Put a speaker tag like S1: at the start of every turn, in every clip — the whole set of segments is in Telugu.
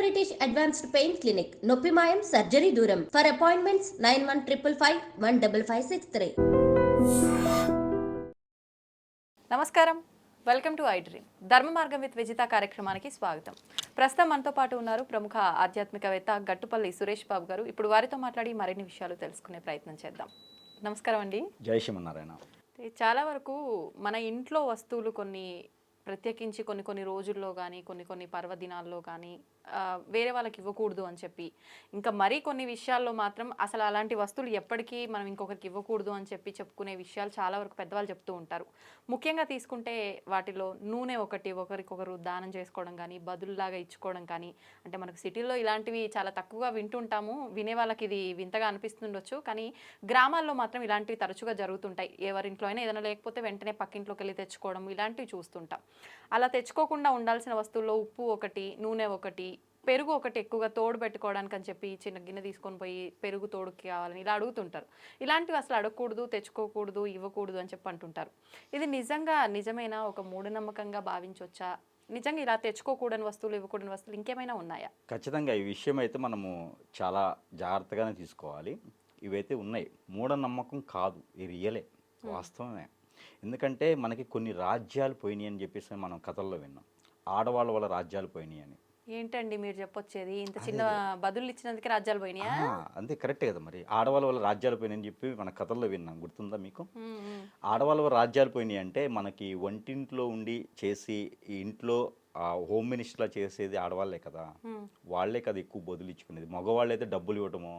S1: బ్రిటిష్ అడ్వాన్స్డ్ పెయిన్ క్లినిక్ నొప్పి మాయం సర్జరీ దూరం. For appointments nine one triple five one double five six three
S2: నమస్కారం. Welcome to I dream Dharma Margam with Vijitha కార్యక్రమానికి స్వాగతం. ప్రస్తుతం మనతో పాటు ఉన్నారు ప్రముఖ ఆధ్యాత్మికవేత్త గట్టుపల్లి సురేష్ బాబు గారు. ఇప్పుడు వారితో మాట్లాడి మరిన్ని విషయాలు తెలుసుకునే ప్రయత్నం చేద్దాం. నమస్కారం అండి.
S3: జై శ్రీమన్నారాయణ.
S2: చాలా వరకు మన ఇంట్లో వస్తువులు కొన్ని ప్రత్యేకించి కొన్ని కొన్ని రోజుల్లో కానీ కొన్ని కొన్ని పర్వదినాల్లో కానీ వేరే వాళ్ళకి ఇవ్వకూడదు అని చెప్పి. ఇంకా మరీ కొన్ని విషయాల్లో మాత్రం అసలు అలాంటి వస్తువులు ఎప్పటికీ మనం ఇంకొకరికి ఇవ్వకూడదు అని చెప్పి చెప్పుకునే విషయాలు చాలా వరకు పెద్దవాళ్ళు చెప్తూ ఉంటారు. ముఖ్యంగా తీసుకుంటే వాటిలో నూనె ఒకటి ఒకరికొకరు దానం చేసుకోవడం కానీ బదులులాగా ఇచ్చుకోవడం కానీ అంటే మనకు సిటీలో ఇలాంటివి చాలా తక్కువగా వింటుంటాము. వినే వాళ్ళకి ఇది వింతగా అనిపిస్తుండొచ్చు. కానీ గ్రామాల్లో మాత్రం ఇలాంటివి తరచుగా జరుగుతుంటాయి. ఎవరింట్లో అయినా ఏదైనా లేకపోతే వెంటనే పక్కింట్లోకి వెళ్ళి తెచ్చుకోవడం ఇలాంటివి చూస్తుంటాం. అలా తెచ్చుకోకుండా ఉండాల్సిన వస్తువుల్లో ఉప్పు ఒకటి నూనె ఒకటి పెరుగు ఒకటి ఎక్కువగా తోడు పెట్టుకోవడానికి అని చెప్పి చిన్న గిన్నె తీసుకొని పోయి పెరుగు తోడుకి కావాలని ఇలా అడుగుతుంటారు. ఇలాంటివి అసలు అడగకూడదు తెచ్చుకోకూడదు ఇవ్వకూడదు అని చెప్పి అంటుంటారు. ఇది నిజంగా నిజమైన? ఒక మూఢనమ్మకంగా భావించవచ్చా నిజంగా ఇలా తెచ్చుకోకూడని వస్తువులు ఇవ్వకూడని వస్తువులు ఇంకేమైనా ఉన్నాయా?
S3: ఖచ్చితంగా ఈ విషయం అయితే మనము చాలా జాగ్రత్తగానే తీసుకోవాలి. ఇవైతే ఉన్నాయి. మూఢనమ్మకం కాదు. ఇది రియలే. వాస్తవమే. ఎందుకంటే మనకి కొన్ని రాజ్యాలు పోయినాయి అని చెప్పేసి మనం కథల్లో విన్నాం. ఆడవాళ్ళ వల్ల రాజ్యాలు పోయినాయి అని.
S2: ఏంటండి మీరు చెప్పొచ్చేది? ఇంత చిన్న బదులు ఇచ్చినందుకే రాజ్యాలు పోయినాయా?
S3: అంతే కరెక్టే కదా మరి. ఆడవాళ్ళ వల్ల రాజ్యాలు పోయినాయని చెప్పి మన కథల్లో విన్నాం. గుర్తుందా మీకు? ఆడవాళ్ళ వల్ల రాజ్యాలు పోయినాయి అంటే మనకి వంటింట్లో ఉండి చేసి ఈ ఇంట్లో ఆ హోమ్ మినిస్టర్లా చేసేది ఆడవాళ్ళే కదా. వాళ్ళే కదా ఎక్కువ బదులు ఇచ్చుకునేది మగవాళ్ళు అయితే డబ్బులు ఇవ్వటము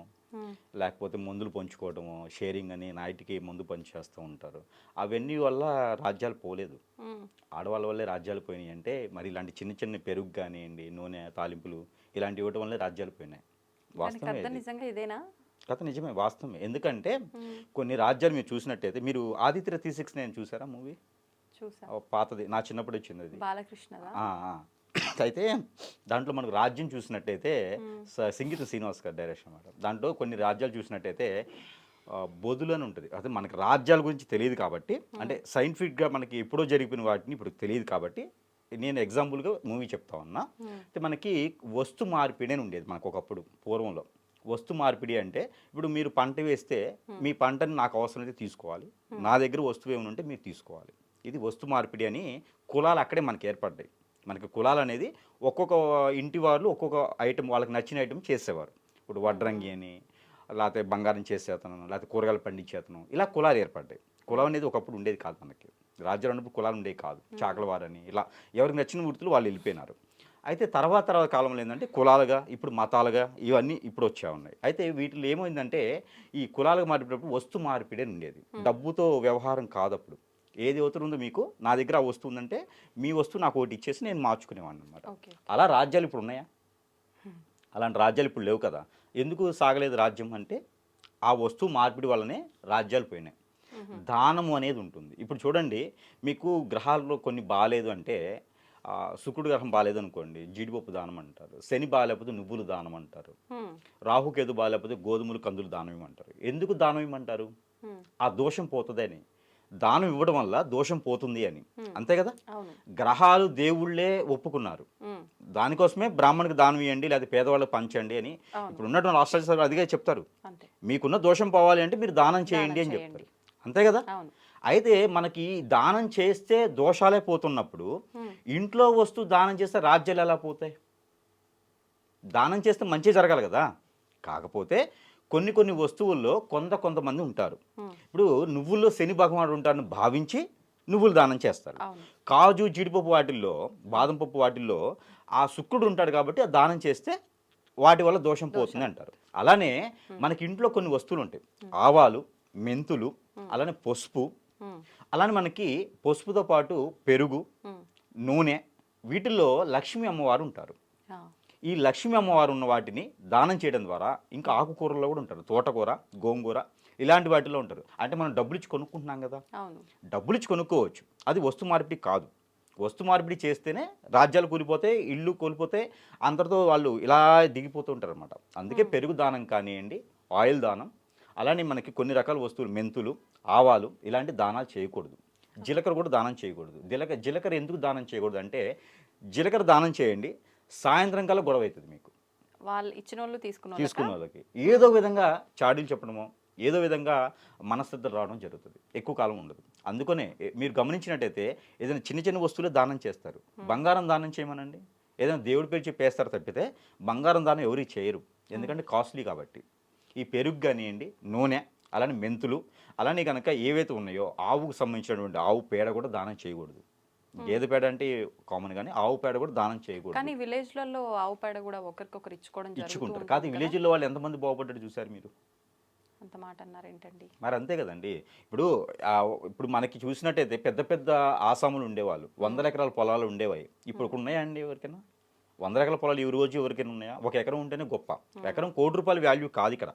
S3: లేకపోతే మందులు పంచుకోవటము షేరింగ్ అని నైట్కి మందు పంచేస్తూ ఉంటారు. అవన్నీ వల్ల రాజ్యాలు పోలేదు. ఆడవాళ్ళ వల్లే రాజ్యాలు పోయినాయి అంటే మరి ఇలాంటి చిన్న చిన్న పెరుగు కానివ్వండి నూనె తాలింపులు ఇలాంటివి ఇవ్వటం వల్లే రాజ్యాలు పోయినాయి.
S2: ఇదేనా?
S3: కథ నిజమే వాస్తవమే. ఎందుకంటే కొన్ని రాజ్యాలు మీరు చూసినట్టయితే మీరు ఆదిత్య త్రీ సిక్స్ నేను చూసారా మూవీ? పాతది. నా చిన్నప్పుడు వచ్చింది అది. ఆ. అయితే దాంట్లో మనకు రాజ్యం చూసినట్టయితే సంగీత శ్రీనివాస్ గారి డైరెక్షన్ అన్నమాట. దాంట్లో కొన్ని రాజ్యాలు చూసినట్టయితే బొదులు అని ఉంటుంది. అదే మనకి రాజ్యాల గురించి తెలియదు కాబట్టి అంటే సైంటిఫిక్గా మనకి ఎప్పుడో జరిగిపోయిన వాటిని ఇప్పుడు తెలియదు కాబట్టి నేను ఎగ్జాంపుల్గా మూవీ చెప్తా ఉన్నా. అయితే మనకి వస్తు మార్పిడి అని ఉండేది మనకు ఒకప్పుడు పూర్వంలో. వస్తు మార్పిడి అంటే ఇప్పుడు మీరు పంట వేస్తే మీ పంటని నాకు అవసరం అయితే తీసుకోవాలి నా దగ్గర వస్తువు ఏమైనా ఉంటే మీరు తీసుకోవాలి. ఇది వస్తు మార్పిడి అని కులాలు అక్కడే మనకి ఏర్పడ్డాయి. మనకి కులాలు అనేది ఒక్కొక్క ఇంటి వాళ్ళు ఒక్కొక్క ఐటెం వాళ్ళకి నచ్చిన ఐటెం చేసేవారు. ఇప్పుడు వడ్రంగి అని లేకపోతే బంగారం చేసేతను లేకపోతే కూరగాయలు పండించేతను ఇలా కులాలు ఏర్పడ్డాయి. కులం అనేది ఒకప్పుడు ఉండేది కాదు మనకి. రాజ్యాలు ఉన్నప్పుడు కులాలు ఉండేవి కాదు. చాకలవారని ఇలా ఎవరికి నచ్చిన వృత్తులు వాళ్ళు వెళ్ళిపోయినారు. అయితే తర్వాత తర్వాత కాలంలో ఏంటంటే కులాలుగా ఇప్పుడు మతాలుగా ఇవన్నీ ఇప్పుడు వచ్చా ఉన్నాయి. అయితే వీటిలో ఏమైందంటే ఈ కులాలుగా మారిపోయినప్పుడు వస్తు మార్పిడి ఉండేది. డబ్బుతో వ్యవహారం కాదు అప్పుడు. ఏది ఉందో మీకు నా దగ్గర ఉందంటే మీ వస్తువు నాకు ఒకటి ఇచ్చేసి నేను మార్చుకునేవాడిని అనమాట అలా రాజ్యాలు ఇప్పుడు ఉన్నాయా? అలాంటి రాజ్యాలు ఇప్పుడు లేవు కదా. ఎందుకు సాగలేదు రాజ్యం అంటే ఆ వస్తువు మార్పిడి వల్లనే రాజ్యాలు పోయినాయి. దానము అనేది ఉంటుంది. ఇప్పుడు చూడండి మీకు గ్రహాల్లో కొన్ని బాగాలేదు అంటే శుక్రుడు గ్రహం బాగాలేదు అనుకోండి జీడిపప్పు దానం అంటారు శని బాగాలేకపోతే నువ్వులు దానం అంటారు
S2: ఉమ్,
S3: రాహుకేతు బాగాలేకపోతే గోధుమలు కందులు దానం ఇవ్వమంటారు. ఎందుకు దానం ఇవ్వమంటారు? ఆ దోషం పోతుంది అని దానం ఇవ్వడం వల్ల దోషం పోతుంది అని. అంతే కదా? గ్రహాలు దేవుళ్ళే ఒప్పుకున్నారు. దానికోసమే బ్రాహ్మణుడికి దానం ఇవ్వండి లేదా పేదవాళ్ళకి పంచండి అని. ఇప్పుడు ఉన్నటువంటి రాష్ట్రాలు అదిగే చెప్తారు. మీకున్న దోషం పోవాలి అంటే మీరు దానం చేయండి అని. చెప్తారు. అంతే కదా? అయితే మనకి దానం చేస్తే దోషాలే పోతున్నప్పుడు ఇంట్లో వస్తువు దానం చేస్తే రాజ్యాలు ఎలా పోతాయి? దానం చేస్తే మంచి జరగాలి కదా? కాకపోతే కొన్ని కొన్ని వస్తువుల్లో కొంత కొంతమంది ఉంటారు. ఇప్పుడు నువ్వుల్లో శని భగవానుడు ఉంటారని భావించి నువ్వులు దానం చేస్తారు. కాజు జీడిపప్పు వాటిల్లో బాదం పప్పు వాటిల్లో ఆ శుక్రుడు ఉంటాడు కాబట్టి ఆ దానం చేస్తే వాటి వల్ల దోషం పోతుంది అంటారు. అలానే మనకి ఇంట్లో కొన్ని వస్తువులు ఉంటాయి. ఆవాలు మెంతులు అలానే పసుపు. అలానే మనకి పసుపుతో పాటు పెరుగు నూనె వీటిల్లో లక్ష్మీ అమ్మవారు ఉంటారు. ఈ లక్ష్మీ అమ్మవారు ఉన్న వాటిని దానం చేయడం ద్వారా ఇంకా ఆకుకూరల్లో కూడా ఉంటారు. తోటకూర గోంగూర ఇలాంటి వాటిలో ఉంటారు. అంటే మనం డబ్బులు ఇచ్చి కొనుక్కుంటున్నాం కదా. డబ్బులు ఇచ్చి కొనుక్కోవచ్చు. అది వస్తు మార్పిడి కాదు. వస్తు మార్పిడి చేస్తేనే రాజ్యాలు కూలిపోతే ఇల్లు కోల్పోతే అందరితో వాళ్ళు ఇలా దిగిపోతూ ఉంటారు అనమాట అందుకే పెరుగు దానం కానివ్వండి ఆయిల్ దానం అలానే మనకి కొన్ని రకాల వస్తువులు మెంతులు ఆవాలు ఇలాంటి దానాలు చేయకూడదు. జీలకర్ర కూడా దానం చేయకూడదు. జీలకర్ర జీలకర్ర ఎందుకు దానం చేయకూడదు అంటే జీలకర్ర దానం చేయండి. సాయంత్రం కల్లా గొడవ అవుతుంది మీకు.
S2: వాళ్ళు ఇచ్చిన వాళ్ళు తీసుకున్న
S3: తీసుకున్న వాళ్ళకి ఏదో విధంగా చాడీలు చెప్పడమో ఏదో విధంగా మనస్తత్వం రావడం జరుగుతుంది. ఎక్కువ కాలం ఉండదు. అందుకనే మీరు గమనించినట్టయితే ఏదైనా చిన్న చిన్న వస్తువులే దానం చేస్తారు. బంగారం దానం చేయమనండి. ఏదైనా దేవుడి పేరు చెప్పి వేస్తారు తప్పితే బంగారం దానం ఎవరికి చేయరు. ఎందుకంటే కాస్ట్లీ కాబట్టి. ఈ పెరుగు కానివ్వండి నూనె అలానే మెంతులు అలానే కనుక ఏవైతే ఉన్నాయో ఆవుకు సంబంధించినటువంటి ఆవు పేడ కూడా దానం చేయకూడదు. గేదె పేడ అంటే కామన్ కానీ ఆవు పేడ కూడా దానం చేయకూడదు.
S2: కానీ విలేజ్లలో ఆవు పేడ కూడా ఒకరికొకరు ఇచ్చుకోవడం
S3: ఇచ్చుకుంటారు. కాదు. విలేజ్లో వాళ్ళు ఎంతమంది బాగుపడ్డారు చూసారు మీరు?
S2: అంత మాట అన్నారు ఏంటండి
S3: మరి అంతే కదండి. ఇప్పుడు ఇప్పుడు మనకి చూసినట్టయితే పెద్ద పెద్ద ఆసాములు ఉండేవాళ్ళు. వందల ఎకరాల పొలాలు ఉండేవాయి. ఇప్పుడు ఉన్నాయా అండి ఎవరికైనా? వందల ఎకరాల పొలాలు ఈ రోజు ఎవరికైనా ఉన్నాయా? ఒక ఎకరం ఉంటేనే గొప్ప. ఎకరం కోటి రూపాయల వాల్యూ కాదు ఇక్కడ.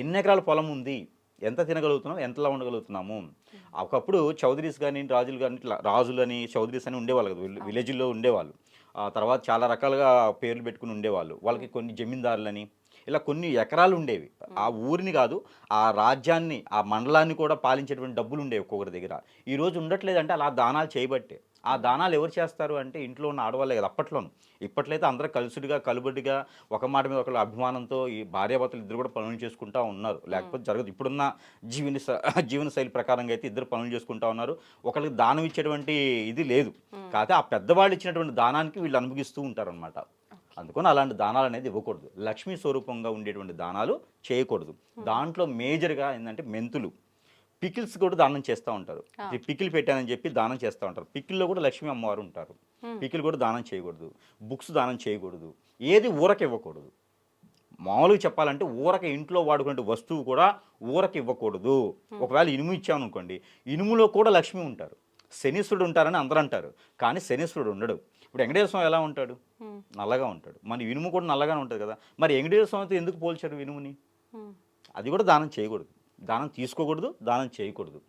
S3: ఎన్ని ఎకరాల పొలం ఉంది? ఎంత తినగలుగుతున్నాం ఎంతలా ఉండగలుగుతున్నాము? ఒకప్పుడు చౌదరీస్ కానీ రాజులు కానీ ఇట్లా రాజులని చౌదరీస్ అని ఉండేవాళ్ళు కదా విలేజ్లో ఉండేవాళ్ళు. ఆ తర్వాత చాలా రకాలుగా పేర్లు పెట్టుకుని ఉండేవాళ్ళు. వాళ్ళకి కొన్ని జమీందారులని ఇలా కొన్ని ఎకరాలు ఉండేవి. ఆ ఊరిని కాదు ఆ రాజ్యాన్ని ఆ మండలాన్ని కూడా పాలించేటువంటి డబ్బులు ఉండేవి ఒక్కొక్కరి దగ్గర. ఈ రోజు ఉండట్లేదంటే అలా దానాలు చేయబట్టే. ఆ దానాలు ఎవరు చేస్తారు అంటే ఇంట్లో ఉన్న ఆడవాళ్ళే కదా అప్పట్లోను. ఇప్పట్లయితే అందరూ కలుసుడిగా కలుబడిగా ఒక మాట మీద ఒకళ్ళ అభిమానంతో ఈ భార్యాభర్తలు ఇద్దరు కూడా పనులు చేసుకుంటా ఉన్నారు. లేకపోతే జరగదు. ఇప్పుడున్న జీవన జీవన శైలి ప్రకారంగా అయితే ఇద్దరు పనులు చేసుకుంటా ఉన్నారు. ఒకరికి దానం ఇచ్చేటువంటి ఇది లేదు. కాకపోతే ఆ పెద్దవాళ్ళు ఇచ్చినటువంటి దానానికి వీళ్ళు అనుభవిస్తూ ఉంటారనమాట అందుకని అలాంటి దానాలు అనేది ఇవ్వకూడదు. లక్ష్మీ స్వరూపంగా ఉండేటువంటి దానాలు చేయకూడదు. దాంట్లో మేజర్గా ఏంటంటే మెంతులు. పికిల్స్ కూడా దానం చేస్తూ ఉంటారు. ఈ పికిల్ పెట్టానని చెప్పి దానం చేస్తూ ఉంటారు. పికిల్లో కూడా లక్ష్మీ అమ్మవారు ఉంటారు. పికిల్ కూడా దానం చేయకూడదు. బుక్స్ దానం చేయకూడదు. ఏది ఊరకి ఇవ్వకూడదు. మామూలుగా చెప్పాలంటే ఊరక ఇంట్లో వాడుకునే వస్తువు కూడా ఊరకి ఇవ్వకూడదు. ఒకవేళ ఇనుము ఇచ్చామనుకోండి ఇనుములో కూడా లక్ష్మి ఉంటారు. శనీశ్వరుడు ఉంటారని అందరూ అంటారు. కానీ శనీశ్వరుడు ఉండడు. ఇప్పుడు వెంకటేశ్వర స్వామి ఎలా ఉంటాడు? నల్లగా ఉంటాడు. మన ఇనుము కూడా నల్లగానే ఉంటుంది కదా. మరి వెంకటేశ్వర స్వామితో ఎందుకు పోల్చారు ఇనుముని. అది కూడా దానం చేయకూడదు. దానం తీసుకోకూడదు దానం చేయకూడదు.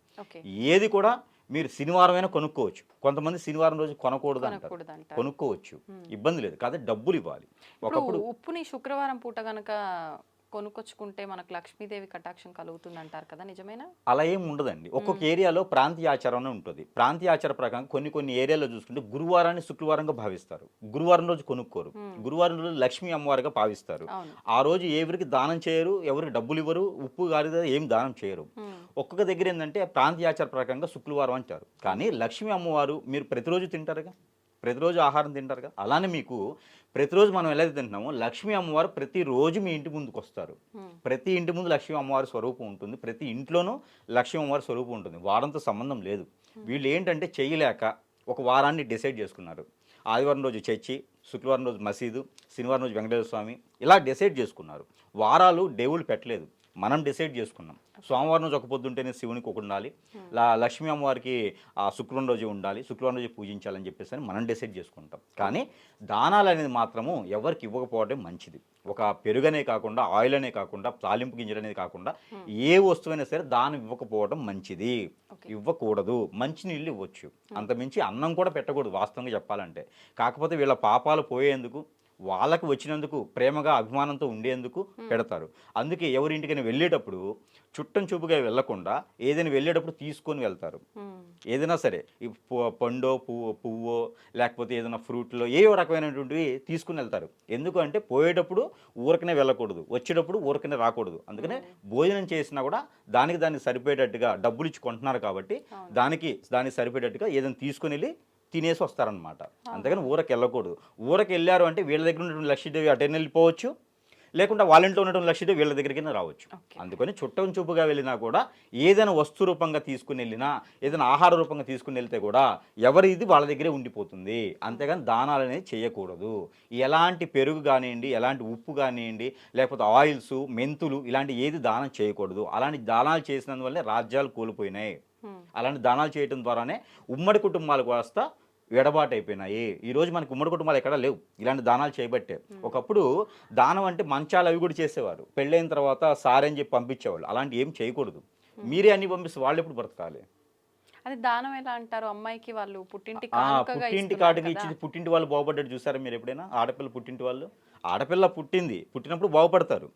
S3: ఏది కూడా మీరు శనివారమైనా కొనుక్కోవచ్చు. కొంతమంది శనివారం రోజు కొనకూడదు అంటారు. కొనుక్కోవచ్చు. ఇబ్బంది లేదు. కాదు డబ్బులు ఇవ్వాలి. ఒకప్పుడు
S2: ఉప్పుని శుక్రవారం పూట గనక కొనుక్కొచ్చుకుంటే మనకు లక్ష్మీదేవి కటాక్షం కలుగుతుంది అంటారు కదా నిజమేనా?
S3: అలా ఏం ఉండదండి. ఒక్కొక్క ఏరియాలో ప్రాంతీయ ఆచారం ఉంటుంది. ప్రాంతీయ ఆచార ప్రకారం కొన్ని కొన్ని ఏరియాలో చూసుకుంటే గురువారాన్ని శుక్రవారంగా భావిస్తారు. గురువారం రోజు కొనుక్కోరు. గురువారం రోజు లక్ష్మీ అమ్మవారిగా భావిస్తారు. ఆ రోజు ఎవరికి దానం చేయరు ఎవరికి డబ్బులు ఇవ్వరు ఉప్పు గారి ఏం దానం చేయరు. ఒక్కొక్క దగ్గర ఏంటంటే ప్రాంతీయ ఆచార ప్రకారంగా శుక్రవారం అంటారు. కానీ లక్ష్మీ అమ్మవారు మీరు ప్రతిరోజు తింటారుగా? ప్రతిరోజు ఆహారం తింటారుగా? అలానే మీకు ప్రతిరోజు మనం ఎలా తింటున్నామో లక్ష్మీ అమ్మవారు ప్రతిరోజు మీ ఇంటి ముందుకు వస్తారు. ప్రతి ఇంటి ముందు లక్ష్మీ అమ్మవారి స్వరూపం ఉంటుంది. ప్రతి ఇంట్లోనూ లక్ష్మీ అమ్మవారి స్వరూపం ఉంటుంది. వారంతో సంబంధం లేదు. వీళ్ళు ఏంటంటే చేయలేక ఒక వారాన్ని డిసైడ్ చేసుకున్నారు. ఆదివారం రోజు చర్చి శుక్రవారం రోజు మసీదు శనివారం రోజు వెంకటేశ్వర స్వామి ఇలా డిసైడ్ చేసుకున్నారు. వారాలు దేవుళ్ళు పెట్టలేదు. మనం డిసైడ్ చేసుకున్నాం. సోమవారం రోజు ఒక పొద్దు ఉంటేనే శివునికి ఒకటి ఉండాలి. లా లక్ష్మీ అమ్మవారికి ఆ శుక్రవారం రోజు ఉండాలి. శుక్రవారం రోజు పూజించాలని చెప్పేసి అని మనం డిసైడ్ చేసుకుంటాం. కానీ దానాలు అనేది మాత్రము ఎవరికి ఇవ్వకపోవడం మంచిది. ఒక పెరుగనే కాకుండా ఆయిల్ అనే కాకుండా తాలింపు గింజలు అనేది కాకుండా ఏ వస్తువైనా సరే దానం ఇవ్వకపోవడం మంచిది. ఇవ్వకూడదు. మంచి నీళ్ళు ఇవ్వచ్చు. అంతమించి అన్నం కూడా పెట్టకూడదు వాస్తవంగా చెప్పాలంటే. కాకపోతే వీళ్ళ పాపాలు పోయేందుకు వాళ్ళకి వచ్చినందుకు ప్రేమగా అభిమానంతో ఉండేందుకు పెడతారు. అందుకే ఎవరింటికైనా వెళ్ళేటప్పుడు చుట్టం చూపుగా వెళ్ళకుండా ఏదైనా వెళ్ళేటప్పుడు తీసుకొని వెళ్తారు. ఏదైనా సరే పండో పువ్వు పువ్వో లేకపోతే ఏదైనా ఫ్రూట్లో ఏవో రకమైనటువంటివి తీసుకుని వెళ్తారు. ఎందుకు అంటే పోయేటప్పుడు ఊరకనే వెళ్ళకూడదు. వచ్చేటప్పుడు ఊరకనే రాకూడదు. అందుకనే భోజనం చేసినా కూడా దానికి దానికి సరిపోయేటట్టుగా డబ్బులు ఇచ్చి కొంటున్నారు కాబట్టి దానికి దానికి సరిపోయేటట్టుగా ఏదైనా తీసుకుని వెళ్ళి తినేసి వస్తారనమాట అంతేగాని ఊరకి వెళ్ళకూడదు ఊరకి వెళ్ళారు అంటే వీళ్ళ దగ్గర ఉన్నటువంటి లక్ష్మీదేవి అటెన్ వెళ్ళిపోవచ్చు. లేకుండా వాళ్ళ ఇంట్లో ఉన్నటువంటి లక్ష్మీదేవి వీళ్ళ దగ్గరికి రావచ్చు. అందుకని చుట్టం చూపుగా వెళ్ళినా కూడా ఏదైనా వస్తు రూపంగా తీసుకుని వెళ్ళినా ఏదైనా ఆహార రూపంగా తీసుకుని వెళ్తే కూడా ఎవరి ఇది వాళ్ళ దగ్గరే ఉండిపోతుంది. అంతేగాని దానాలు అనేది చేయకూడదు. ఎలాంటి పెరుగు కానివ్వండి ఎలాంటి ఉప్పు కానివ్వండి లేకపోతే ఆయిల్స్ మెంతులు ఇలాంటి ఏది దానం చేయకూడదు. అలాంటి దానాలు చేసినందువల్లే రాజ్యాలు కూలిపోయినాయి. అలాంటి దానాలు చేయడం ద్వారానే ఉమ్మడి కుటుంబాలకు వస్తా ఎడబాటు అయిపోయినాయి. ఈ రోజు మనకి ఉమ్మడి కుటుంబాలు ఎక్కడా లేవు. ఇలాంటి దానాలు చేయబట్టే. ఒకప్పుడు దానం అంటే మంచాలు అవి కూడా చేసేవారు. పెళ్ళైన తర్వాత సారని చెప్పి పంపించేవాళ్ళు. అలాంటి ఏం చేయకూడదు. మీరే అన్ని పంపిస్తే వాళ్ళు ఎప్పుడు బ్రతకాలి?
S2: అది దానం ఎలా అంటారు? అమ్మాయికి వాళ్ళు పుట్టింటి
S3: పుట్టింటి
S2: ఇస్తున్నారు
S3: కాటుకి
S2: కదా.
S3: ఇచ్చి పుట్టింటి వాళ్ళు బాగుపడ్డాడు చూసారా మీరు ఎప్పుడైనా? ఆడపిల్ల పుట్టింటి వాళ్ళు? ఆడపిల్ల పుట్టింది. పుట్టినప్పుడు బాగుపడతారు.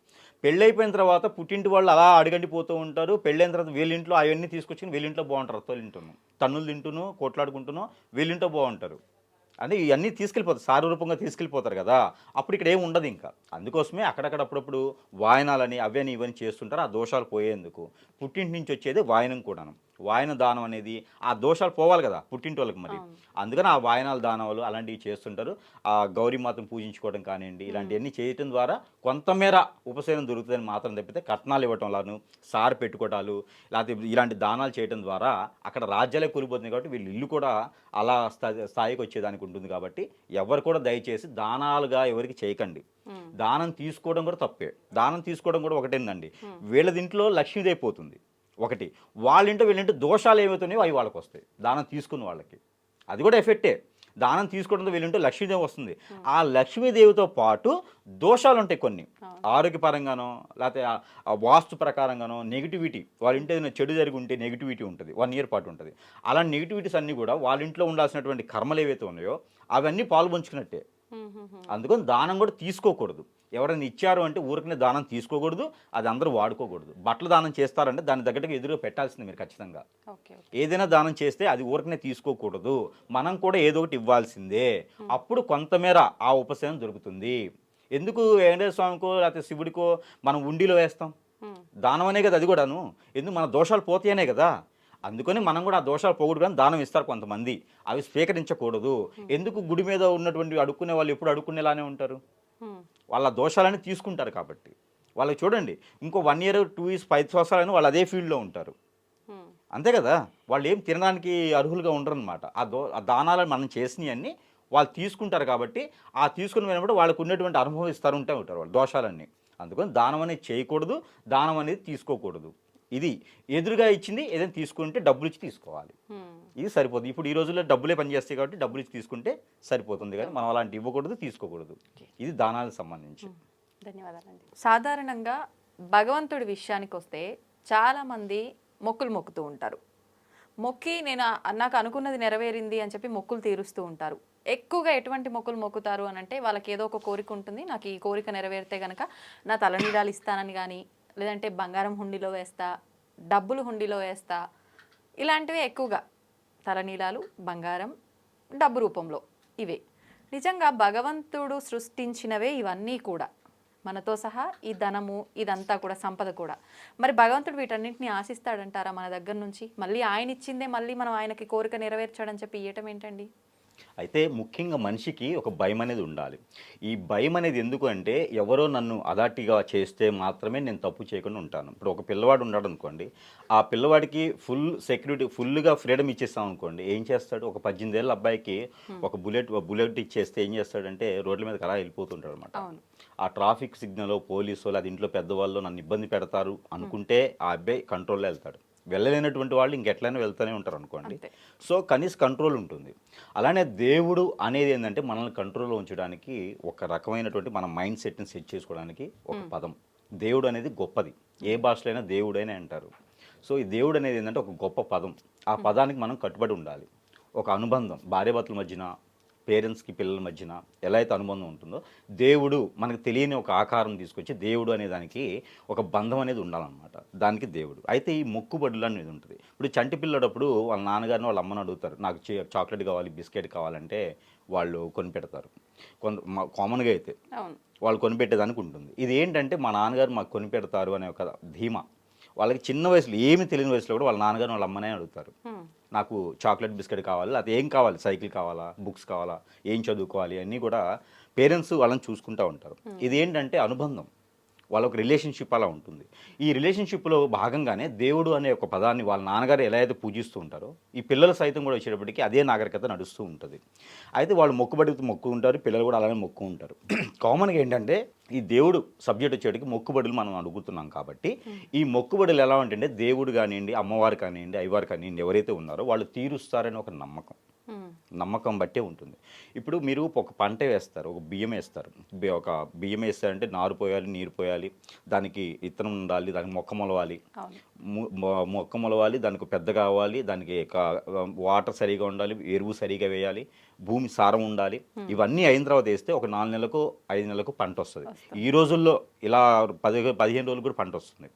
S3: పెళ్ళైపోయిన తర్వాత పుట్టింటి వాళ్ళు అలా అడగండి పోతూ ఉంటారు. పెళ్ళైన తర్వాత వీళ్ళింట్లో అవన్నీ తీసుకొచ్చి వీళ్ళింట్లో బాగుంటారు. ఇంట్లోనూ. తన్నులు తింటూను కొట్లాడుకుంటూనో వీళ్ళింట్లో బాగుంటారు. అంటే ఇవన్నీ తీసుకెళ్ళిపోతారు. సారు రూపంగా తీసుకెళ్ళిపోతారు కదా. అప్పుడు ఇక్కడ ఏం ఉండదు ఇంకా. అందుకోసమే అక్కడక్కడ అప్పుడప్పుడు వాయనాలని అవని ఇవని చేస్తుంటారు. ఆ దోషాలు పోయేందుకు. పుట్టింటి నుంచి వచ్చేది వాయనం కూడాను. వాయన దానం అనేది ఆ దోషాలు పోవాలి కదా పుట్టింటి వాళ్ళకి మరి అందుకని ఆ వాయనాల దానాలు అలాంటివి చేస్తుంటారు. ఆ గౌరీమాతను పూజించుకోవడం కానివ్వండి ఇలాంటివన్నీ చేయటం ద్వారా కొంతమేర ఉపశమనం దొరుకుతుందని మాత్రం తప్పితే కట్నాలు ఇవ్వటంలాను సారు పెట్టుకోవటాలు లేకపోతే ఇలాంటి దానాలు చేయడం ద్వారా అక్కడ రాజ్యాలే కూలిపోతుంది కాబట్టి వీళ్ళు ఇల్లు కూడా అలా స్థా- స్థాయికి వచ్చేదానికి ఉంటుంది కాబట్టి ఎవరు కూడా దయచేసి దానాలుగా ఎవరికి చేయకండి. దానం తీసుకోవడం కూడా తప్పే. దానం తీసుకోవడం కూడా ఒకటేందండి వీళ్ళ దీంట్లో లక్ష్మీదేవి పోతుంది. ఒకటి. వాళ్ళింటో వీళ్ళింటో దోషాలు ఏమవుతున్నాయో అవి వాళ్ళకి వస్తాయి దానం తీసుకున్న వాళ్ళకి. అది కూడా ఎఫెక్టే. దానం తీసుకోవడంతో వీళ్ళింటో లక్ష్మీదేవి వస్తుంది. ఆ లక్ష్మీదేవితో పాటు దోషాలు ఉంటాయి కొన్ని ఆరోగ్యపరంగానో లేకపోతే వాస్తు ప్రకారంగానో నెగిటివిటీ. వాళ్ళ ఇంటి ఏదైనా చెడు జరిగి ఉంటే నెగిటివిటీ ఉంటుంది. వన్ ఇయర్ పాటు ఉంటుంది. అలా నెగిటివిటీస్ అన్నీ కూడా వాళ్ళ ఇంట్లో ఉండాల్సినటువంటి కర్మలు ఏవైతే ఉన్నాయో అవన్నీ పాల్పంచుకున్నట్టే. అందుకని దానం కూడా తీసుకోకూడదు. ఎవరైనా ఇచ్చారు అంటే ఊరికనే దానం తీసుకోకూడదు అది అందరూ వాడుకోకూడదు. బట్టలు దానం చేస్తారంటే దాని తగ్గట్టుగా ఎదురుగా పెట్టాల్సింది మీరు ఖచ్చితంగా. ఏదైనా దానం చేస్తే అది ఊరికనే తీసుకోకూడదు. మనం కూడా ఏదో ఒకటి ఇవ్వాల్సిందే. అప్పుడు కొంతమేర ఆ ఉపశమనం దొరుకుతుంది. ఎందుకు వెంకటేశ్వర స్వామికో లేకపోతే శివుడికో మనం ఉండిలో వేస్తాం? దానం అనే కదా అది కూడాను. ఎందుకు మన దోషాలు పోతాయనే కదా. అందుకని మనం కూడా ఆ దోషాలు పోగొట్టుకొని దానం ఇస్తారు కొంతమంది. అవి స్వీకరించకూడదు. ఎందుకు గుడి మీద ఉన్నటువంటి అడుక్కునే వాళ్ళు ఎప్పుడు అడుక్కునేలానే ఉంటారు? వాళ్ళ దోషాలని తీసుకుంటారు కాబట్టి. వాళ్ళకి చూడండి ఇంకో one year two years five సంవత్సరాలని వాళ్ళు అదే ఫీల్డ్లో ఉంటారు. అంతే కదా? వాళ్ళు ఏం తినడానికి అర్హులుగా ఉండరు అనమాట ఆ దో ఆ దానాలను మనం చేసినవన్నీ వాళ్ళు తీసుకుంటారు కాబట్టి ఆ తీసుకుని వెళ్ళినప్పుడు వాళ్ళకు ఉన్నటువంటి అనుభవం ఇస్తారు ఉంటే ఉంటారు వాళ్ళు దోషాలన్నీ. అందుకని దానం అనేది చేయకూడదు దానం అనేది తీసుకోకూడదు. ఇది ఎదురుగా ఇచ్చింది ఏదైనా తీసుకుంటే డబ్బులు ఇచ్చి తీసుకోవాలి. ఇది సరిపోతుంది ఇప్పుడు ఈ రోజుల్లో డబ్బులే పనిచేస్తాయి కాబట్టి డబ్బులు ఇచ్చి తీసుకుంటే సరిపోతుంది కానీ మనం అలాంటి ఇవ్వకూడదు తీసుకోకూడదు. ఇది దానాలకు సంబంధించి.
S2: ధన్యవాదాలండి. సాధారణంగా భగవంతుడి విషయానికి వస్తే చాలామంది మొక్కులు మొక్కుతూ ఉంటారు. మొక్కి నేను నాకు అనుకున్నది నెరవేరింది అని చెప్పి మొక్కులు తీరుస్తూ ఉంటారు. ఎక్కువగా ఎటువంటి మొక్కులు మొక్కుతారు అని అంటే వాళ్ళకి ఏదో ఒక కోరిక ఉంటుంది. నాకు ఈ కోరిక నెరవేరితే గనక నా తలనీడాలు ఇస్తానని కానీ లేదంటే బంగారం హుండీలో వేస్తా డబ్బులు హుండీలో వేస్తా ఇలాంటివి ఎక్కువగా. తలనీలాలు బంగారం డబ్బు రూపంలో ఇవే. నిజంగా భగవంతుడు సృష్టించినవే ఇవన్నీ కూడా. మనతో సహా ఈ ధనము ఇదంతా కూడా సంపద కూడా. మరి భగవంతుడు వీటన్నింటిని ఆశిస్తాడంటారా మన దగ్గర నుంచి? మళ్ళీ ఆయన ఇచ్చిందే మళ్ళీ మనం ఆయనకి కోరిక నెరవేర్చాడని చెప్పి ఇయ్యటం ఏంటండి?
S3: అయితే ముఖ్యంగా మనిషికి ఒక భయం అనేది ఉండాలి. ఈ భయం అనేది ఎందుకు అంటే ఎవరో నన్ను అదాటిగా చేస్తే మాత్రమే నేను తప్పు చేయకుండా ఉంటాను. ఇప్పుడు ఒక పిల్లవాడు ఉన్నాడు అనుకోండి ఆ పిల్లవాడికి ఫుల్ సెక్యూరిటీ ఫుల్గా ఫ్రీడమ్ ఇచ్చేస్తాం అనుకోండి ఏం చేస్తాడు? ఒక పద్దెనిమిది ఏళ్ళ అబ్బాయికి ఒక బుల్లెట్ బుల్లెట్ ఇచ్చేస్తే ఏం చేస్తాడంటే రోడ్ల మీద అలా వెళ్ళిపోతుంటాడు అనమాట ఆ ట్రాఫిక్ సిగ్నల్ పోలీసు అది ఇంట్లో పెద్దవాళ్ళు నన్ను ఇబ్బంది పెడతారు అనుకుంటే ఆ అబ్బాయి కంట్రోల్లో వెళ్తాడు. వెళ్ళలేనటువంటి వాళ్ళు ఇంకెట్లయినా వెళ్తూనే ఉంటారు అనుకోండి. సో కనీస కంట్రోల్ ఉంటుంది. అలానే దేవుడు అనేది ఏంటంటే మనల్ని కంట్రోల్లో ఉంచడానికి ఒక రకమైనటువంటి మన మైండ్ సెట్ని సెట్ చేసుకోవడానికి ఒక పదం. దేవుడు అనేది గొప్పది. ఏ భాషలో అయినా దేవుడైనా అంటారు. సో ఈ దేవుడు అనేది ఏంటంటే ఒక గొప్ప పదం. ఆ పదానికి మనం కట్టుబడి ఉండాలి. ఒక అనుబంధం భార్యాభర్తల మధ్యన పేరెంట్స్కి పిల్లల మధ్యన ఎలా అయితే అనుబంధం ఉంటుందో దేవుడు మనకు తెలియని ఒక ఆకారం తీసుకొచ్చి దేవుడు అనే దానికి ఒక బంధం అనేది ఉండాలన్నమాట. దానికి దేవుడు. అయితే ఈ మొక్కుబడులు అనేది ఉంటుంది. ఇప్పుడు చంటి పిల్లడప్పుడు వాళ్ళ నాన్నగారిని వాళ్ళ అమ్మని అడుగుతారు నాకు చాక్లెట్ కావాలి బిస్కెట్ కావాలంటే వాళ్ళు కొనిపెడతారు. కొంత కామన్గా అయితే వాళ్ళు కొనిపెట్టేదానికి ఉంటుంది. ఇది ఏంటంటే మా నాన్నగారు మాకు కొనిపెడతారు అనే ఒక ధీమా. వాళ్ళకి చిన్న వయసులో ఏమి తెలియని వయసులో కూడా వాళ్ళ నాన్నగారు వాళ్ళ అమ్మనే అడుగుతారు. నాకు చాక్లెట్ బిస్కెట్ కావాలి అది ఏం కావాలి సైకిల్ కావాలా బుక్స్ కావాలా ఏం చదువుకోవాలి అన్నీ కూడా పేరెంట్స్ వాళ్ళని చూసుకుంటూ ఉంటారు. ఇది ఏంటంటే అనుబంధం. వాళ్ళ ఒక రిలేషన్షిప్ అలా ఉంటుంది. ఈ రిలేషన్షిప్లో భాగంగానే దేవుడు అనే ఒక పదాన్ని వాళ్ళ నాన్నగారు ఎలా అయితే పూజిస్తూ ఉంటారో ఈ పిల్లలు సైతం కూడా వచ్చేటప్పటికి అదే నాగరికత నడుస్తూ ఉంటుంది. అయితే వాళ్ళు మొక్కుబడి మొక్కు ఉంటారు పిల్లలు కూడా అలానే మొక్కు ఉంటారు కామన్గా ఏంటంటే ఈ దేవుడు సబ్జెక్ట్ వచ్చేటికి మొక్కుబడులు మనం అడుగుతున్నాం కాబట్టి ఈ మొక్కుబడులు ఎలా ఉంటుంటే దేవుడు కానివ్వండి అమ్మవారు కానివ్వండి అయ్యవారు కానివ్వండి ఎవరైతే ఉన్నారో వాళ్ళు తీరుస్తారని ఒక నమ్మకం. నమ్మకం బట్టే ఉంటుంది. ఇప్పుడు మీరు ఒక పంట వేస్తారు ఒక బియ్యం వేస్తారు. ఒక బియ్యం వేస్తారంటే నారు పోయాలి నీరు పోయాలి దానికి ఇత్తనం ఉండాలి దానికి మొక్క మొలవాలి. మొక్క మొలవాలి దానికి పెద్ద కావాలి దానికి వాటర్ సరిగా ఉండాలి ఎరువు సరిగా వేయాలి భూమి సారం ఉండాలి. ఇవన్నీ అయిన తర్వాత వేస్తే ఒక నాలుగు నెలలకు ఐదు నెలలకు పంట వస్తుంది. ఈ రోజుల్లో ఇలా పది పదిహేను రోజులు కూడా పంట వస్తుంది.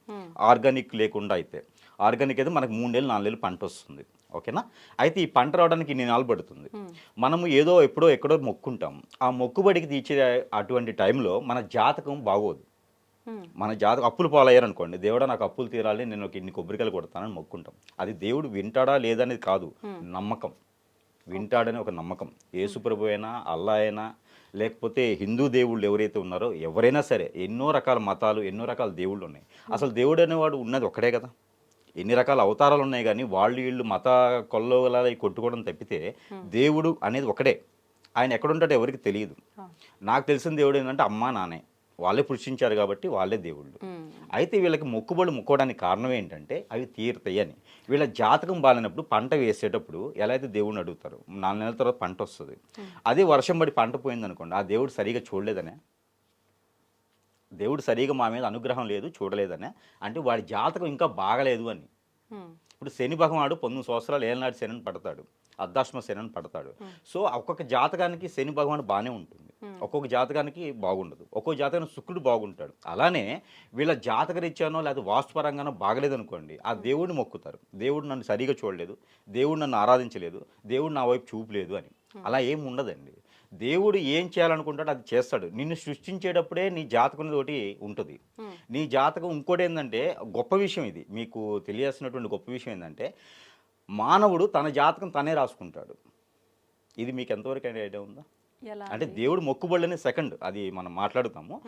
S3: ఆర్గానిక్ లేకుండా అయితే. ఆర్గానిక్ అయితే మనకు మూడు నెలలు నాలుగు నెలలు పంట వస్తుంది. ఓకేనా? అయితే ఈ పంట రావడానికి ఇన్ని నాలు పడుతుంది. మనము ఏదో ఎప్పుడో ఎక్కడో మొక్కుంటాం. ఆ మొక్కుబడికి తీర్చే అటువంటి టైంలో మన జాతకం బాగోదు. మన జాతకం అప్పులు పాలయ్యారు అనుకోండి దేవుడా నాకు అప్పులు తీరాలి నేను ఒక ఇన్ని కొబ్బరికాయలు కొడతానని మొక్కుంటాం. అది దేవుడు వింటాడా లేదనేది కాదు. నమ్మకం. వింటాడని ఒక నమ్మకం. యేసుప్రభు అయినా అల్లా అయినా లేకపోతే హిందూ దేవుళ్ళు ఎవరైతే ఉన్నారో ఎవరైనా సరే ఎన్నో రకాల మతాలు ఎన్నో రకాల దేవుళ్ళు ఉన్నాయి. అసలు దేవుడు అనేవాడు ఉన్నది ఒక్కడే కదా. ఎన్ని రకాల అవతారాలు ఉన్నాయి కానీ వాళ్ళు వీళ్ళు మత కొల్లోగల కొట్టుకోవడం తప్పితే దేవుడు అనేది ఒకడే ఆయన ఎక్కడుంటాడో ఎవరికి తెలియదు. నాకు తెలిసిన దేవుడు ఏంటంటే అమ్మా నానే వాళ్ళే పురుషించారు కాబట్టి వాళ్ళే దేవుళ్ళు. అయితే వీళ్ళకి మొక్కుబడులు మొక్కోవడానికి కారణం ఏంటంటే అవి తీరుతాయి అని. వీళ్ళ జాతకం బాగాలేనప్పుడు పంట వేసేటప్పుడు ఎలా అయితే దేవుడిని అడుగుతారు నాలుగు నెలల తర్వాత పంట వస్తుంది. అదే వర్షం పడి పంట పోయిందనుకోండి ఆ దేవుడు సరిగా చూడలేదనే? దేవుడు సరిగా మా మీద అనుగ్రహం లేదు చూడలేదనే. అంటే వాడి జాతకం ఇంకా బాగలేదు అని. ఇప్పుడు శని భగవానుడు పంతొమ్మిది సంవత్సరాలు ఏళ్ళనాడు శని పడతాడు. అర్ధాశ్మ శని పడతాడు. సో ఒక్కొక్క జాతకానికి శని భగవానుడు బాగానే ఉంటుంది. ఒక్కొక్క జాతకానికి బాగుండదు. ఒక్కొక్క జాతకానికి శుక్రుడు బాగుంటాడు. అలానే వీళ్ళ జాతక రీత్యానో లేదా వాస్తుపరంగానో బాగలేదనుకోండి ఆ దేవుడిని మొక్కుతారు. దేవుడు నన్ను సరిగా చూడలేదు. దేవుడు నన్ను ఆరాధించలేదు. దేవుడు నా వైపు చూపలేదు అని. అలా ఏం ఉండదండి. దేవుడు ఏం చేయాలనుకుంటాడో అది చేస్తాడు. నిన్ను సృష్టించేటప్పుడే నీ జాతకం తోటి ఉంటుంది. నీ జాతకం ఇంకోటి ఏంటంటే గొప్ప విషయం ఇది. మీకు తెలియాల్సినటువంటి గొప్ప విషయం ఏంటంటే మానవుడు తన జాతకం తనే రాసుకుంటాడు. ఇది మీకు ఎంతవరకు ఐడియా ఉందా? అంటే దేవుడు మొక్కుబళ్ళని సెకండ్ అది మనం మాట్లాడుతాము.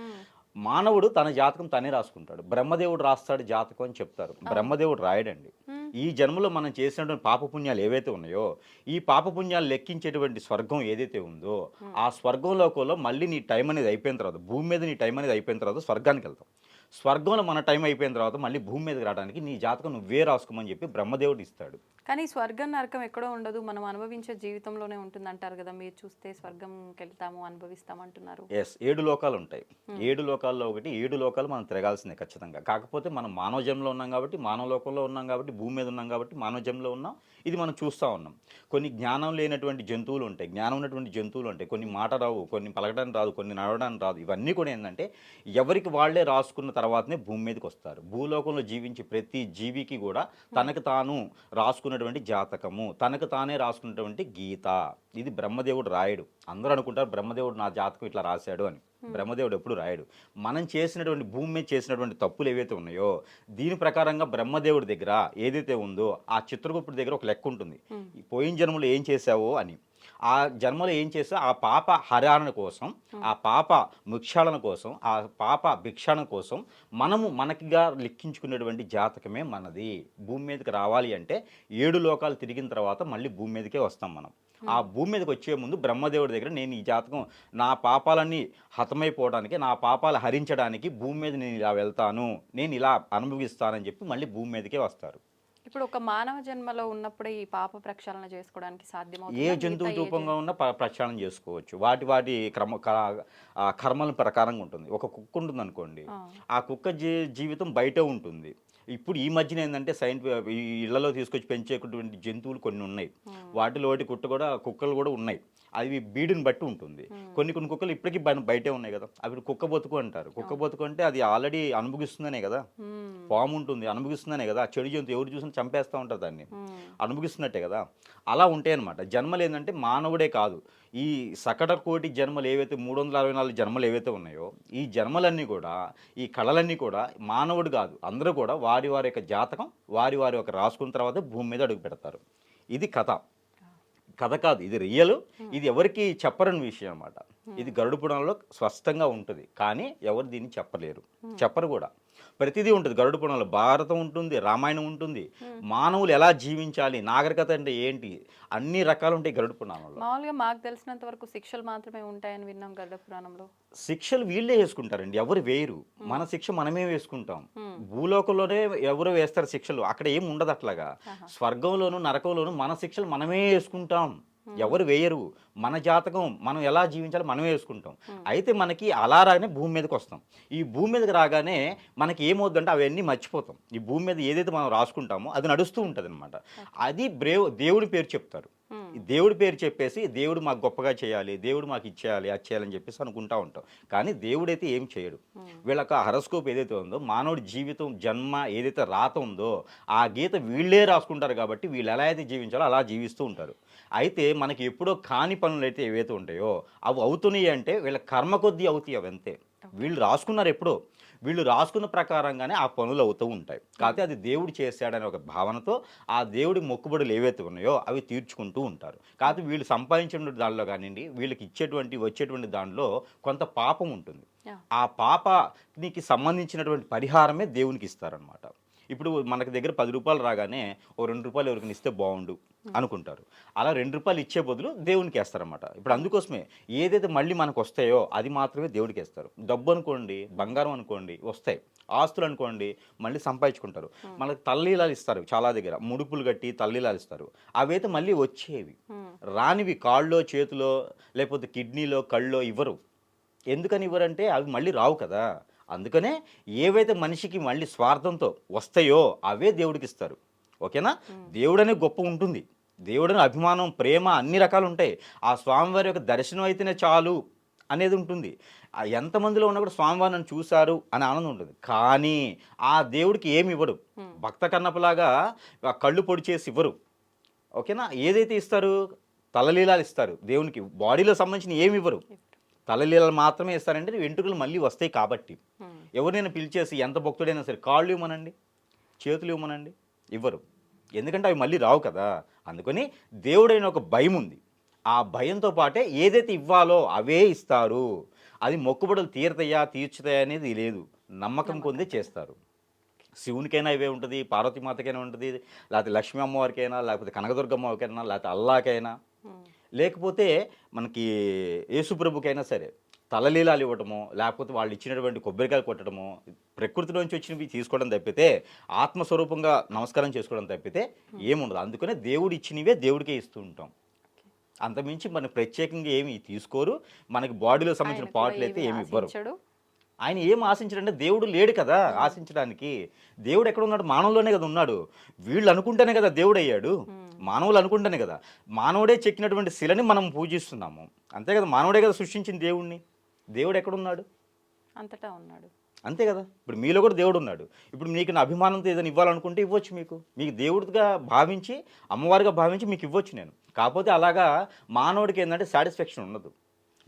S3: మానవుడు తన జాతకం తనే రాసుకుంటాడు. బ్రహ్మదేవుడు రాస్తాడు జాతకం అని చెప్తారు. బ్రహ్మదేవుడు రాయడండి. ఈ జన్మలో మనం చేసినటువంటి పాపపుణ్యాలు ఏవైతే ఉన్నాయో ఈ పాపపుణ్యాలు లెక్కించేటువంటి స్వర్గం ఏదైతే ఉందో ఆ స్వర్గంలోకంలో మళ్ళీ నీ టైం అనేది అయిపోయిన తర్వాత భూమి మీద నీ టైం అనేది అయిపోయిన తర్వాత స్వర్గానికి వెళ్తాం. స్వర్గంలో మన టైం అయిపోయిన తర్వాత మళ్ళీ భూమి మీదకి రావడానికి నీ జాతకం నువ్వే రాసుకోమని చెప్పి బ్రహ్మదేవుడు ఇస్తాడు.
S2: కానీ స్వర్గం నరకం ఎక్కడో ఉండదు. మనం అనుభవించే జీవితంలోనే ఉంటుంది అంటారు కదా. మీరు చూస్తే స్వర్గంకి వెళ్తాము అనుభవిస్తాం అంటున్నారు
S3: ఎస్ ఏడు లోకాలు ఉంటాయి. ఏడు లోకాల్లో ఒకటి ఏడు లోకాలు మనం తిరగాల్సిందే ఖచ్చితంగా. కాకపోతే మనం మానవ జన్మలో ఉన్నాం కాబట్టి మానవ లోకంలో ఉన్నాం కాబట్టి భూమి మీద ఉన్నాం కాబట్టి మానవ జన్మలో ఉన్నాం. ఇది మనం చూస్తూ ఉన్నాం. కొన్ని జ్ఞానం లేనటువంటి జంతువులు ఉంటాయి. జ్ఞానం ఉన్నటువంటి జంతువులు ఉంటాయి. కొన్ని మాట రావు కొన్ని పలకడానికి రాదు కొన్ని నడవడానికి రాదు. ఇవన్నీ కూడా ఏంటంటే ఎవరికి వాళ్ళే రాసుకున్న తర్వాతనే భూమి మీదకి వస్తారు. భూలోకంలో జీవించే ప్రతి జీవికి కూడా తనకు తాను రాసుకున్నటువంటి జాతకము తనకు తానే రాసుకున్నటువంటి గీత. ఇది బ్రహ్మదేవుడు రాయడు. అందరూ అనుకుంటారు బ్రహ్మదేవుడు నా జాతకం ఇట్లా రాశాడు అని. బ్రహ్మదేవుడు ఎప్పుడు రాయడు. మనం చేసినటువంటి భూమి మీద చేసినటువంటి తప్పులు ఏవైతే ఉన్నాయో దీని ప్రకారంగా బ్రహ్మదేవుడి దగ్గర ఏదైతే ఉందో ఆ చిత్రగుప్తుడి దగ్గర ఒక లెక్క ఉంటుంది. పోయిన జన్మలో ఏం చేశావో అని. ఆ జన్మలో ఏం చేసా ఆ పాప హరాణ కోసం ఆ పాప ముక్షాళన కోసం ఆ పాప భిక్షాళన కోసం మనము మనకిగా లెక్కించుకునేటువంటి జాతకమే మనది. భూమి మీదకి రావాలి అంటే ఏడు లోకాలు తిరిగిన తర్వాత మళ్ళీ భూమి మీదకే వస్తాం మనం. ఆ భూమి మీదకి వచ్చే ముందు బ్రహ్మదేవుడి దగ్గర నేను ఈ జాతకం నా పాపాలన్నీ హతమైపోవడానికి నా పాపాలు హరించడానికి భూమి మీద నేను ఇలా వెళ్తాను నేను ఇలా అనుభవిస్తానని చెప్పి మళ్ళీ భూమి మీదకే వస్తారు.
S2: ఇప్పుడు ఒక మానవ జన్మలో ఉన్నప్పుడే ఈ పాప ప్రక్షాళన చేసుకోవడానికి
S3: ఏ
S2: సాధ్యమవుతుంది
S3: జంతువు రూపంగా ఉన్నా ప్ర- ప్రక్షాళన చేసుకోవచ్చు. వాటి వాటి క్రమ కర్మల ప్రకారంగా ఉంటుంది. ఒక కుక్క ఉంటుంది అనుకోండి ఆ కుక్క జీ జీవితం బయట ఉంటుంది. ఇప్పుడు ఈ మధ్యన ఏంటంటే సైంట్ ఈ ఇళ్ళలో తీసుకొచ్చి పెంచేటువంటి జంతువులు కొన్ని ఉన్నాయి. వాటిలో ఒకటి కుట్ట కూడా కుక్కలు కూడా ఉన్నాయి. అవి బీడుని బట్టి ఉంటుంది. కొన్ని కొన్ని కుక్కలు ఇప్పటికీ బయ- బయటే ఉన్నాయి కదా. అవి కుక్క బతుకు అంటారు. కుక్క బతుకు అంటే అది ఆల్రెడీ అనుభవిస్తుందనే కదా. పాము ఉంటుంది. అనుభవిస్తుందనే కదా. ఆ చెడు జంతువు ఎవరు చూసినా చంపేస్తూ ఉంటారు దాన్ని. అనుభవిస్తున్నట్టే కదా. అలా ఉంటాయి అనమాట జన్మలు ఏంటంటే మానవుడే కాదు. ఈ సకట కోటి జన్మలు ఏవైతే మూడు వందల అరవై నాలుగు జన్మలు ఏవైతే ఉన్నాయో ఈ జన్మలన్నీ కూడా ఈ కళలన్నీ కూడా మానవుడు కాదు. అందరూ కూడా వారి వారి యొక్క జాతకం వారి వారి యొక్క రాసుకున్న తర్వాత భూమి మీద అడుగు పెడతారు. ఇది కథ. కథ కాదు ఇది రియల్. ఇది ఎవరికి చెప్పరని విషయం అన్నమాట. ఇది గరుడు పురాణంలో స్పష్టంగా ఉంటుంది. కానీ ఎవరు దీన్ని చెప్పలేరు. చెప్పరు కూడా. ప్రతిదీ ఉంటుంది. గరుడు పురాణంలో భారతం ఉంటుంది రామాయణం ఉంటుంది. మానవులు ఎలా జీవించాలి నాగరికత అంటే ఏంటి అన్ని రకాలు ఉంటాయి గరుడు పురాణంలో.
S2: మామూలుగా మాకు తెలిసినంత వరకు శిక్షలు మాత్రమే ఉంటాయని విన్నాం గరుడ పురాణంలో.
S3: శిక్షలు వీళ్ళే వేసుకుంటారండి ఎవరు వేయరు. మన శిక్ష మనమే వేసుకుంటాం. భూలోకంలోనే ఎవరు వేస్తారు శిక్షలు అక్కడ ఏం ఉండదు అట్లాగా. స్వర్గంలోను నరకంలోను మన శిక్షలు మనమే వేసుకుంటాం. ఎవరు వేయరు. మన జాతకం మనం ఎలా జీవించాలో మనమే వేసుకుంటాం. అయితే మనకి అలా రాగానే భూమి మీదకి వస్తాం. ఈ భూమి మీదకి రాగానే మనకి ఏమవుద్దంటే అవన్నీ మర్చిపోతాం. ఈ భూమి మీద ఏదైతే మనం రాసుకుంటామో అది నడుస్తూ ఉంటుంది అనమాట అది బ్రేవ్ దేవుడి పేరు చెప్తారు. దేవుడి పేరు చెప్పేసి దేవుడు మాకు గొప్పగా చేయాలి దేవుడు మాకు ఇచ్చేయాలి అది చేయాలని చెప్పేసి అనుకుంటా ఉంటాం. కానీ దేవుడైతే ఏం చేయడు. వీళ్ళకి ఆ హరస్కోప్ ఏదైతే ఉందో మానవుడి జీవితం జన్మ ఏదైతే రాత ఉందో ఆ గీత వీళ్ళే రాసుకుంటారు కాబట్టి వీళ్ళు ఎలా అయితే జీవించాలో అలా జీవిస్తూ ఉంటారు. అయితే మనకి ఎప్పుడో కాని పనులు అయితే ఏవైతే ఉంటాయో అవి అవుతున్నాయి అంటే వీళ్ళ కర్మ కొద్దీ అవుతాయి అవి అంతే. వీళ్ళు రాసుకున్నారు ఎప్పుడో. వీళ్ళు రాసుకున్న ప్రకారంగానే ఆ పనులు అవుతూ ఉంటాయి. కాకపోతే అది దేవుడు చేశాడనే ఒక భావనతో ఆ దేవుడి మొక్కుబడులు ఏవైతే ఉన్నాయో అవి తీర్చుకుంటూ ఉంటారు. కాకపోతే వీళ్ళు సంపాదించిన దానిలో కానివ్వండి వీళ్ళకి ఇచ్చేటువంటి వచ్చేటువంటి దానిలో కొంత పాపం ఉంటుంది. ఆ పాపానికి సంబంధించినటువంటి పరిహారమే దేవునికి ఇస్తారనమాట ఇప్పుడు మనకి దగ్గర పది రూపాయలు రాగానే ఓ రెండు రూపాయలు ఎవరికైనా ఇస్తే బాగుండు అనుకుంటారు. అలా రెండు రూపాయలు ఇచ్చే బదులు దేవునికి వేస్తారనమాట ఇప్పుడు అందుకోసమే ఏదైతే మళ్ళీ మనకు వస్తాయో అది మాత్రమే దేవుడికి వేస్తారు. డబ్బు అనుకోండి బంగారం అనుకోండి వస్తాయి. ఆస్తులు అనుకోండి మళ్ళీ సంపాదించుకుంటారు. మనకు తల్లీలాలు ఇస్తారు చాలా దగ్గర. ముడుపులు కట్టి తల్లీలాలు ఇస్తారు. అవైతే మళ్ళీ వచ్చేవి రానివి కాళ్ళలో చేతిలో లేకపోతే కిడ్నీలో కళ్ళలో ఇవ్వరు. ఎందుకని ఇవ్వరంటే అవి మళ్ళీ రావు కదా. అందుకనే ఏవైతే మనిషికి మళ్ళీ స్వార్థంతో వస్తాయో అవే దేవుడికి ఇస్తారు ఓకేనా దేవుడనే గొప్ప ఉంటుంది. దేవుడని అభిమానం ప్రేమ అన్ని రకాలు ఉంటాయి ఆ స్వామివారి యొక్క దర్శనం అయితేనే చాలు అనేది ఉంటుంది. ఎంతమందిలో ఉన్నా కూడా స్వామివారు నన్ను చూశారు అని ఆనందం ఉంటుంది. కానీ ఆ దేవుడికి ఏమి ఇవ్వడు. భక్త కన్నపలాగా కళ్ళు పొడి చేసి ఇవ్వరు. ఓకేనా? ఏదైతే ఇస్తారు? తలలీలాలు ఇస్తారు. దేవునికి బాడీలో సంబంధించిన ఏమి ఇవ్వరు. తలలీలలు మాత్రమే ఇస్తారంటే వెంట్రుకలు మళ్ళీ వస్తాయి కాబట్టి. ఎవరినైనా పిలిచేసి ఎంత భక్తుడైనా సరే కాళ్ళు ఇవ్వమనండి చేతులు ఇవ్వమనండి ఇవ్వరు. ఎందుకంటే అవి మళ్ళీ రావు కదా. అందుకని దేవుడైన ఒక భయం ఉంది. ఆ భయంతో పాటే ఏదైతే ఇవ్వాలో అవే ఇస్తారు. అది మొక్కుబడులు తీరతాయా తీర్చుతాయా అనేది లేదు. నమ్మకం కొందే చేస్తారు. శివునికైనా ఇవే ఉంటుంది పార్వతీమాతకైనా ఉంటుంది లేకపోతే లక్ష్మీ అమ్మవారికైనా లేకపోతే కనకదుర్గమ్మవారికైనా లేకపోతే అల్లాకైనా. లేకపోతే మనకి యేసుప్రభుకైనా సరే తలలీలాలు ఇవ్వటము లేకపోతే వాళ్ళు ఇచ్చినటువంటి కొబ్బరికాయలు కొట్టడము ప్రకృతిలోంచి వచ్చినవి తీసుకోవడం తప్పితే ఆత్మస్వరూపంగా నమస్కారం చేసుకోవడం తప్పితే ఏముండదు. అందుకనే దేవుడు ఇచ్చినవే దేవుడికే ఇస్తూ ఉంటాం. అంతమించి మన ప్రత్యేకంగా ఏమి తీసుకోరు. మనకి బాడీలో సంబంధించిన పాటలు అయితే
S2: ఏమీ
S3: ఇవ్వరు. ఆయన ఏం ఆశించడంటే దేవుడు లేడు కదా ఆశించడానికి. దేవుడు ఎక్కడ ఉన్నాడు? మానవులోనే కదా ఉన్నాడు. వీళ్ళు అనుకుంటేనే కదా దేవుడు అయ్యాడు. మానవులు అనుకుంటేనే కదా మానవుడే చెక్కినటువంటి శిలని మనం పూజిస్తున్నాము. అంతే కదా మానవుడే కదా సృష్టించింది దేవుణ్ణి. దేవుడు ఎక్కడున్నాడు?
S2: అంతటా ఉన్నాడు.
S3: అంతే కదా ఇప్పుడు మీలో కూడా దేవుడు ఉన్నాడు. ఇప్పుడు మీకు నా అభిమానంతో ఏదైనా ఇవ్వాలనుకుంటే ఇవ్వచ్చు మీకు. మీకు దేవుడిగా భావించి అమ్మవారిగా భావించి మీకు ఇవ్వచ్చు నేను. కాకపోతే అలాగా మానవుడికి ఏంటంటే సాటిస్ఫాక్షన్ ఉండదు.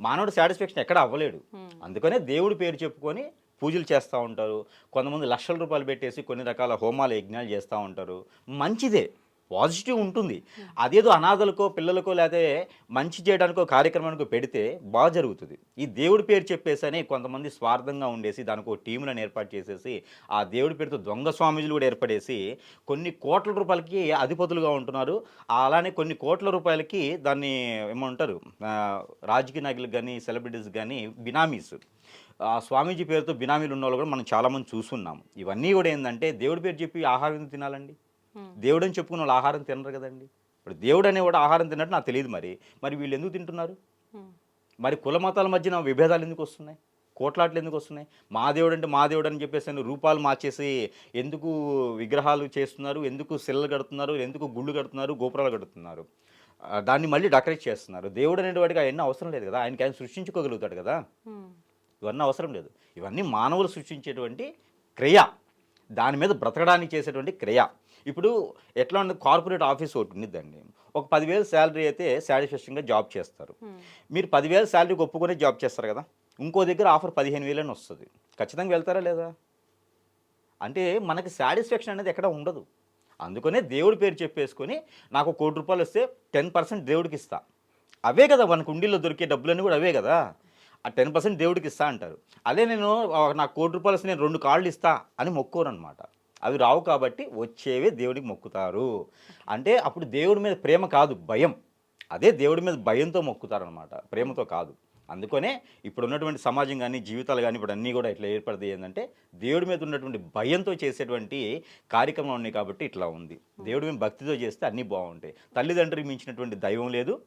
S3: మానవుడు సాటిస్ఫాక్షన్ ఎక్కడ అవ్వలేడు. అందుకనే దేవుడి పేరు చెప్పుకొని పూజలు చేస్తూ ఉంటారు. కొంతమంది లక్షల రూపాయలు పెట్టేసి కొన్ని రకాల హోమాలు యజ్ఞాలు చేస్తూ ఉంటారు. మంచిదే. పాజిటివ్ ఉంటుంది. అదేదో అనాథలకో పిల్లలకో లేకపోతే మంచి చేయడానికో కార్యక్రమానికో పెడితే బాగా జరుగుతుంది. ఈ దేవుడి పేరు చెప్పేసని కొంతమంది స్వార్థంగా ఉండేసి దానికి ఒక టీములను ఏర్పాటు చేసేసి ఆ దేవుడి పేరుతో దొంగ స్వామీజీలు కూడా ఏర్పడేసి కొన్ని కోట్ల రూపాయలకి అధిపతులుగా ఉంటున్నారు. అలానే కొన్ని కోట్ల రూపాయలకి దాన్ని ఏమంటారు రాజకీయ నాయకులకు కానీ సెలబ్రిటీస్ కానీ బినామీస్. ఆ స్వామీజీ పేరుతో బినామీలు ఉన్న వాళ్ళు కూడా మనం చాలామంది చూస్తున్నాము ఇవన్నీ కూడా ఏంటంటే దేవుడి పేరు చెప్పి ఆహారం తినాలండి. దేవుడు అని చెప్పుకున్న వాళ్ళు ఆహారం తినరు కదండి. ఇప్పుడు దేవుడు అనేవాడు ఆహారం తిన్నట్టు నాకు తెలియదు మరి. మరి వీళ్ళు ఎందుకు తింటున్నారు. మరి కుల మతాల మధ్యన విభేదాలు ఎందుకు వస్తున్నాయి? కోట్లాట్లు ఎందుకు వస్తున్నాయి? మా దేవుడు అంటే మా దేవుడు అని చెప్పేసి రూపాలు మార్చేసి ఎందుకు విగ్రహాలు చేస్తున్నారు? ఎందుకు శిలలు కడుతున్నారు? ఎందుకు గుళ్ళు కడుతున్నారు? గోపురాలు కడుతున్నారు? దాన్ని మళ్ళీ డెకరేట్ చేస్తున్నారు. దేవుడు అనేవాడికి అవన్నీ అవసరం లేదు కదా. ఆయనకి ఆయన సృష్టించుకోగలుగుతాడు కదా. ఇవన్నీ అవసరం లేదు. ఇవన్నీ మానవులు సృష్టించేటువంటి క్రియ. దాని మీద బ్రతకడానికి చేసేటువంటి క్రియ. ఇప్పుడు ఎట్లా ఉంది కార్పొరేట్ ఆఫీస్ ఒకటి ఉండిద్దండి. ఒక పదివేలు శాలరీ అయితే సాటిస్ఫాక్షన్గా జాబ్ చేస్తారు. మీరు పదివేలు శాలరీకి ఒప్పుకొని జాబ్ చేస్తారు కదా? ఇంకో దగ్గర ఆఫర్ పదిహేను వేలని వస్తుంది. ఖచ్చితంగా వెళ్తారా లేదా? అంటే మనకి సాటిస్ఫాక్షన్ అనేది ఎక్కడ ఉండదు. అందుకనే దేవుడి పేరు చెప్పేసుకొని నాకు కోటి రూపాయలు వస్తే టెన్ పర్సెంట్ దేవుడికి ఇస్తా. అవే కదా మనకు ఉండిలో దొరికే డబ్బులన్నీ కూడా అవే కదా? ఆ టెన్ పర్సెంట్ దేవుడికి ఇస్తా అంటారు. అదే నేను నాకు కోటి రూపాయలు వస్తే నేను రెండు కాళ్ళు ఇస్తా అని మొక్కోరు అనమాట అవి రావు కాబట్టి వచ్చేవే దేవుడికి మొక్కుతారు. అంటే అప్పుడు దేవుడి మీద ప్రేమ కాదు భయం. అదే దేవుడి మీద భయంతో మొక్కుతారనమాట ప్రేమతో కాదు. అందుకనే ఇప్పుడు ఉన్నటువంటి సమాజం కానీ జీవితాలు కానీ ఇప్పుడు అన్నీ కూడా ఇట్లా ఏర్పడతాయి ఏంటంటే దేవుడి మీద ఉన్నటువంటి భయంతో చేసేటువంటి కార్యక్రమం ఉన్నాయి కాబట్టి ఇట్లా ఉంది. దేవుడి మీద భక్తితో చేస్తే అన్నీ బాగుంటాయి. తల్లిదండ్రులకు మించినటువంటి దైవం లేదు.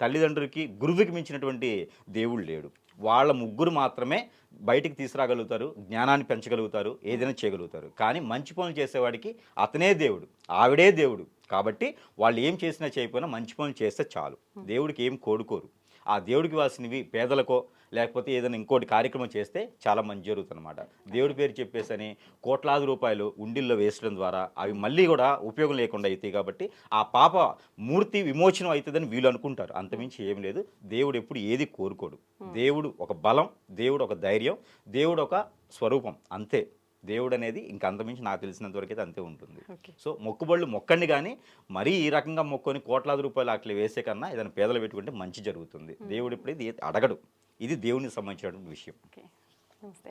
S3: తల్లిదండ్రులకి గురువుకి మించినటువంటి దేవుడు లేడు. వాళ్ళ ముగ్గురు మాత్రమే బయటికి తీసుకురాగలుగుతారు జ్ఞానాన్ని పెంచగలుగుతారు ఏదైనా చేయగలుగుతారు. కానీ మంచి పనులు చేసేవాడికి అతనే దేవుడు ఆవిడే దేవుడు. కాబట్టి వాళ్ళు ఏం చేసినా చేయకపోయినా మంచి పనులు చేస్తే చాలు. దేవుడికి ఏం కోరుకోరు ఆ దేవుడికి వాసినవి పేదలకో లేకపోతే ఏదైనా ఇంకోటి కార్యక్రమం చేస్తే చాలా మంచి జరుగుతుంది అనమాట దేవుడి పేరు చెప్పేసని కోట్లాది రూపాయలు ఉండిల్లో వేసడం ద్వారా అవి మళ్ళీ కూడా ఉపయోగం లేకుండా అవుతాయి కాబట్టి ఆ పాప మూర్తి విమోచనం అవుతుందని వీళ్ళు అనుకుంటారు. అంతమించి ఏం లేదు. దేవుడు ఎప్పుడు ఏది కోరుకోడు. దేవుడు ఒక బలం దేవుడు ఒక ధైర్యం దేవుడు ఒక స్వరూపం. అంతే. దేవుడు అనేది ఇంకా అంతమించి నాకు తెలిసినంత వరకు అయితే అంతే ఉంటుంది. సో మొక్కుబళ్ళు మొక్కండి కానీ మరీ ఈ రకంగా మొక్కొని కోట్లాది రూపాయలు అట్లా వేసే కన్నా ఏదైనా పేదలు పెట్టుకుంటే మంచి జరుగుతుంది. దేవుడు ఇప్పుడు ఇది అడగడు ఇది దేవునికి సంబంధించినటువంటి విషయం. నమస్తే.